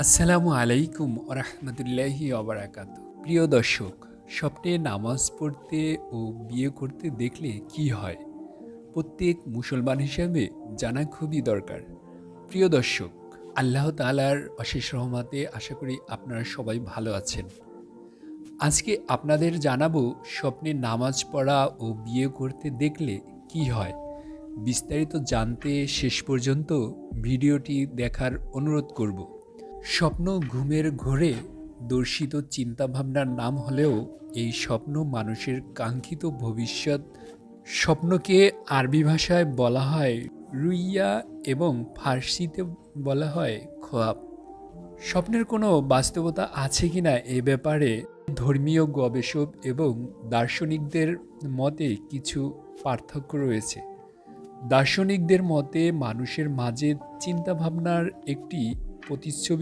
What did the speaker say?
আসসালামু আলাইকুম রহমতুল্লাহি অবরাকাত প্রিয় দর্শক স্বপ্নে নামাজ পড়তে ও বিয়ে করতে দেখলে কি হয়? প্রত্যেক মুসলমান হিসাবে জানা খুবই দরকার। প্রিয় দর্শক, আল্লাহ তালার অশেষ রহমাতে আশা করি আপনারা সবাই ভালো আছেন। আজকে আপনাদের জানাব স্বপ্নে নামাজ পড়া ও বিয়ে করতে দেখলে কি হয়? বিস্তারিত জানতে শেষ পর্যন্ত ভিডিওটি দেখার অনুরোধ করব। স্বপ্ন ঘুমের ঘোরে দর্শিত চিন্তাভাবনার নাম হলেও এই স্বপ্ন মানুষের কাঙ্ক্ষিত ভবিষ্যৎ। স্বপ্নকে আরবি ভাষায় বলা হয় রুইয়া এবং ফার্সিতে বলা হয় খোয়াব। স্বপ্নের কোনো বাস্তবতা আছে কিনা এ ব্যাপারে ধর্মীয় গবেষক এবং দার্শনিকদের মতে কিছু পার্থক্য রয়েছে। দার্শনিকদের মতে মানুষের মাঝে চিন্তাভাবনার একটি প্রতিচ্ছবি